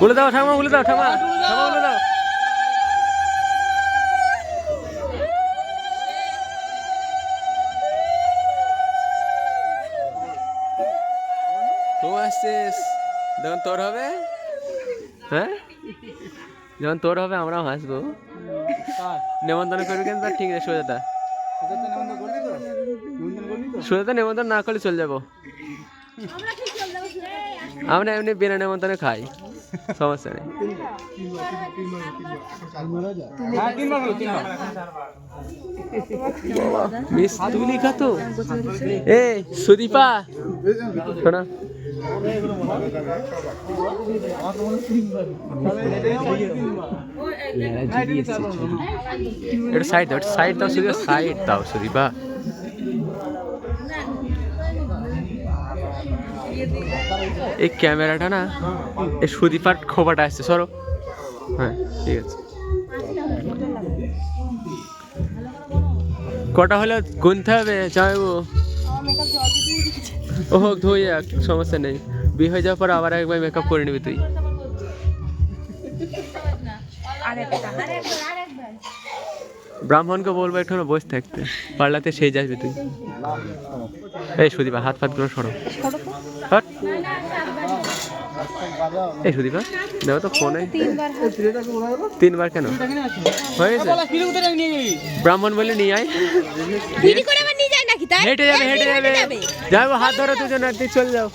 বলে দাও ঠামা বলে দাও ঠামা ঠামা বলে দাও। তো আসছিস? যখন তোর হবে? হ্যাঁ? যখন তোর হবে আমরাও হাসবো। নেমন্তন্ন করবি কিন্তু ঠিক আছে সোজাটা। সোজাটা নেমন্তন্ন না করলে চলে যাব। আমরা এমনি বিনা নেমন্তন্ন খাই। সমস্যা নেই। মিস তুলি খা তো? এ সুদীপা শোনা। এটা সাইড দাও সাইড দাও সুদীপা সাইড দাও সুদীপা। এই ক্যামেরাটা না, এই সুদীপার খোপাটা আসছে সরো। হ্যাঁ ঠিক আছে। কটা হলে? গুনতে হবে জামাইবু ও হোক ধুয়ে যাক, সমস্যা নেই। বিয়ে হয়ে যাওয়ার পর আবার একবার মেকআপ করে নিবি তুই। ব্রাহ্মণকে বলব একটু না বসে থাকতে। পার্লাতে সেই যাবি তুই। এই সুদীপা হাত ফাতগুলো সরো। এই সুদীপা দেখো তো ফোনে। তিনবার কেন? হয়েছে ব্রাহ্মণ বলে নিয়ে আয়। হেঁটে যাবে হেঁটে যাবে। যাব। হাত ধরো দুজন আর চলে যাও।